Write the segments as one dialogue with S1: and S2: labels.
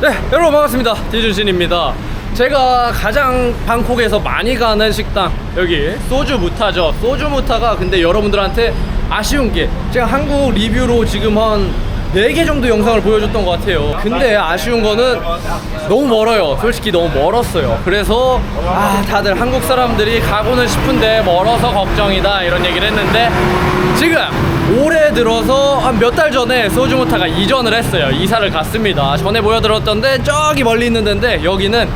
S1: 네, 여러분 반갑습니다. 디준신입니다. 제가 가장 방콕에서 많이 가는 식당 여기 소주 무타죠. 소주 무타가 근데 여러분들한테 아쉬운 게 제가 한국 리뷰로 지금 한 4개 정도 영상을 보여줬던 것 같아요. 근데 아쉬운 거는 너무 멀어요. 솔직히 너무 멀었어요. 그래서 아 다들 한국 사람들이 가고는 싶은데 멀어서 걱정이다 이런 얘기를 했는데 지금 올해 들어서 한 몇 달 전에 소주모타가 이전을 했어요. 이사를 갔습니다. 전에 보여드렸던데 저기 멀리 있는 데인데 여기는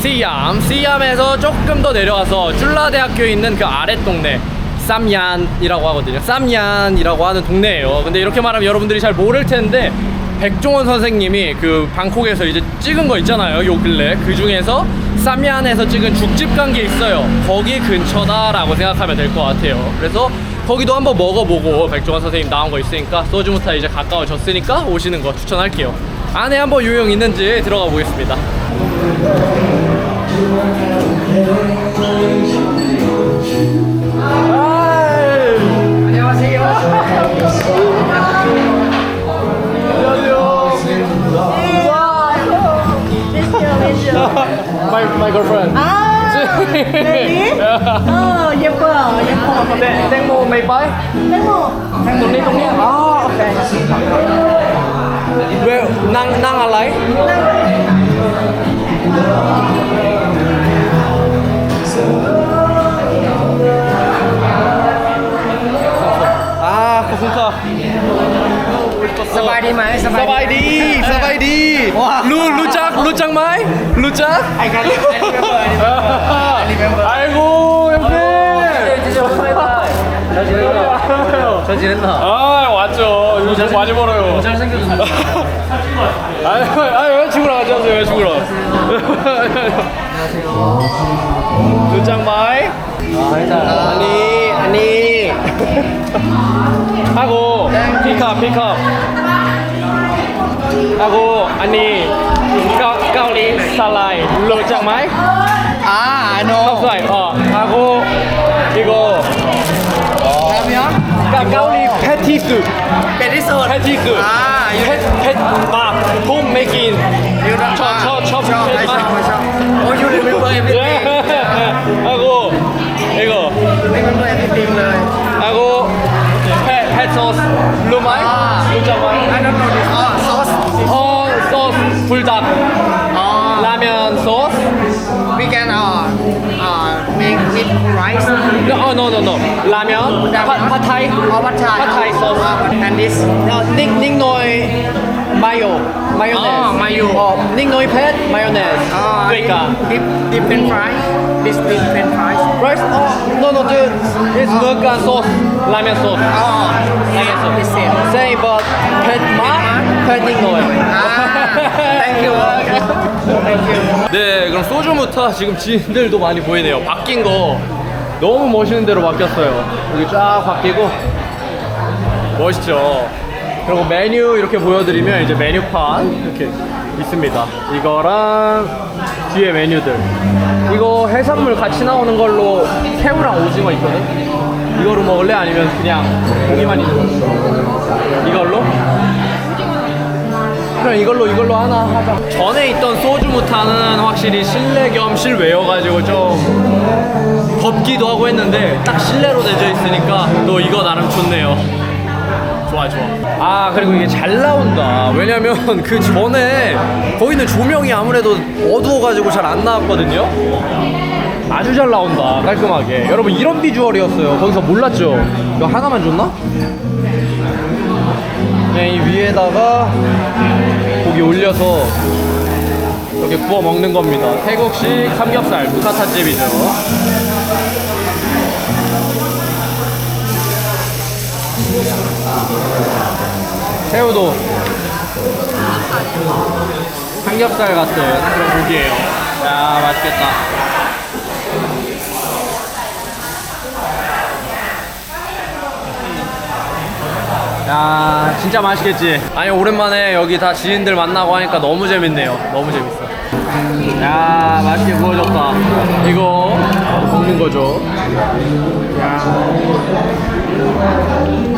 S1: 시암, 시암에서 조금 더 내려와서 줄라대학교에 있는 그 아랫 동네 쌈얀이라고 하거든요. 쌈얀이라고 하는 동네예요. 근데 이렇게 말하면 여러분들이 잘 모를 텐데 백종원 선생님이 그 방콕에서 이제 찍은 거 있잖아요. 요 근래 그 중에서 쌈얀에서 찍은 죽집 간 게 있어요. 거기 근처다라고 생각하면 될 것 같아요. 그래서 거기도 한번 먹어보고 백종원 선생님 나온 거 있으니까 소주무타 이제 가까워졌으니까 오시는 거 추천할게요. 안에 한번 유형 있는지 들어가 보겠습니다. My, my girlfriend.
S2: นี่เออย็บเป
S1: ล่าเย็บเป
S2: ล่แต
S1: งงโมไม่ไป
S2: แตงโม
S1: แตงโมนี่ตรงนี้อ๋อโอเคเวลนั่งนั่งอะไรนั่งอ่าขอบคุณค่ะ
S3: สบายดีไหมสบาย
S1: ดีสบายดีรู้รู้จักรู้จักไหมรู้จัก
S3: ไอ้กันไอ้เบอร์
S1: 아이고 형님.
S3: 잘 지냈나?
S1: 아 왔죠. 이거 돈 많이 벌어요.
S3: 잘생겼어.
S1: 아유 아유 여자친구랑 같이 하세요 여자친구랑 눈장 마이. 아니. 아니 하고 피컵 피컵 하고 아니. 가, 가오리 살라이. 눈장 마이
S3: อ่า I know
S1: 컵사이 어 하고 이거
S3: น้ำย้อน
S1: 가, 가오리 패티스
S3: เป็นที่สุด
S1: 패티스
S3: อ่า
S1: 펫펫막 홈메이킹
S3: ยูน
S1: ชอบชอบชอบ
S3: ชอบ
S1: ชอบ
S3: ไอ้ชอบชอบโอ้ยูนิเมมเบอร์เอฟวี
S1: 예. 하고 이거
S3: ไม่เมมเบอร์เอฟวีเลย
S1: 하고 펫, 펫 소스 루마이 루자마이
S3: ไอ้นั่นโนดิอ๋อซอส
S1: 어 소스 불닭
S3: different rice. No,
S1: oh, no, no, no. Ramyeon, Pad, pad Thai, Or Pad Thai? pad Thai sauce,
S3: oh, And this.
S1: no, ning, ning noi mayo, mayonnaise. Oh, mayo. Oh,
S3: ning noi
S1: pad, mayonnaise. Oh, I
S3: ด้วยกัน think dip, different fries. This different price.
S1: Rice? Oh, no, no, dude. It's oh. Lugan sauce, ramen sauce. Oh,
S3: ramen yeah, sauce. same.
S1: Say, but pad ma, pad ning
S3: noi. Ah, thank you. Thank you.
S1: 네, 그럼 소주부터 지금 지인들도 많이 보이네요. 바뀐 거 너무 멋있는 대로 바뀌었어요. 여기 쫙 바뀌고 멋있죠. 그리고 메뉴 이렇게 보여드리면 이제 메뉴판 이렇게 있습니다. 이거랑 뒤에 메뉴들. 이거 해산물 같이 나오는 걸로 새우랑 오징어 있거든. 이거로 먹을래? 아니면 그냥 고기만 있는 거? 이 그럼 이걸로 이걸로 하나 하자. 전에 있던 소주 무타는 확실히 실내 겸 실외여가지고 좀 덥기도 하고 했는데 딱 실내로 되어 있으니까 또 이거 나름 좋네요. 좋아 좋아. 아 그리고 이게 잘 나온다. 왜냐면 그 전에 거기는 조명이 아무래도 어두워가지고 잘 안 나왔거든요. 아주 잘 나온다 깔끔하게. 여러분 이런 비주얼이었어요. 거기서 몰랐죠? 이거 하나만 줬나? 그냥 이 위에다가 고기 올려서 이렇게 구워 먹는 겁니다. 태국식 삼겹살 무사타집이죠. 새우도 삼겹살 같은 그런 고기예요. 야 맛있겠다. 야 진짜 맛있겠지 아니 오랜만에 여기 다 지인들 만나고 하니까 너무 재밌네요 너무 재밌어 야 맛있게 구워졌다 이거 먹는 거죠 야. 음.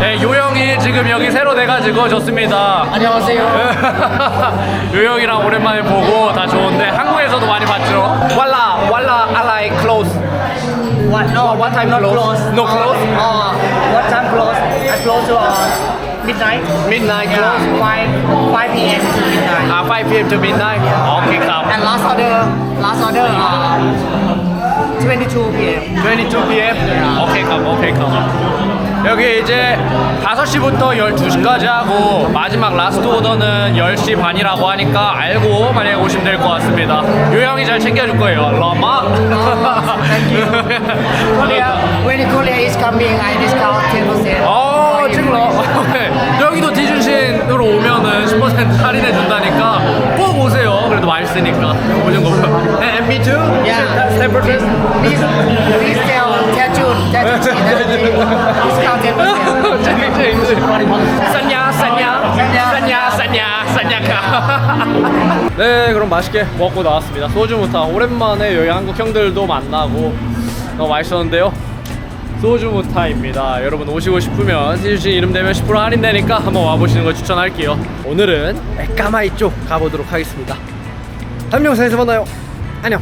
S1: 네, 요영이 지금 여기 새로 돼가지고 좋습니다.
S3: 안녕하세요.
S1: 요영이랑 오랜만에 보고 다 좋은데 I'm
S3: not
S1: close. No close.
S3: Uh, what time close? I close to uh, midnight.
S1: Midnight close.
S3: Yeah, 5 5 p.m. to midnight.
S1: Uh, 5 p.m. to midnight. Yeah. Okay, come.
S3: And last order, last order. Uh, 22 p.m.
S1: 22 p.m. Yeah. Okay, come. Okay, come. 여기 이제 5시부터 12시까지 하고 마지막 라스트 오더는 10시 반이라고 하니까 알고 만약에 오시면 될 것 같습니다 요영이 잘 챙겨줄 거예요 러마
S3: Thank you. Korea, when Korea is coming, I discount 10%.
S1: 어 찡러 여기도 디준신으로 오면은 10% 할인해 준다니까 꼭 오세요 그래도 맛있으니까 오는 거 And me too?
S3: Yeah.
S1: That's 10%?
S3: Please, please tell Tejun, Tejun, discount 10%.
S1: 싼냐 싼냐 싼냐 싼냐 싼냐카 네 그럼 맛있게 먹고 나왔습니다. 소주무타 오랜만에 여기 한국 형들도 만나고 너무 맛있었는데요. 소주무타입니다. 여러분 오시고 싶으면 티주신 이름 되면 10% 할인되니까 한번 와보시는 걸 추천할게요. 오늘은 에까마이 쪽 가보도록 하겠습니다. 다음 영상에서 만나요. 안녕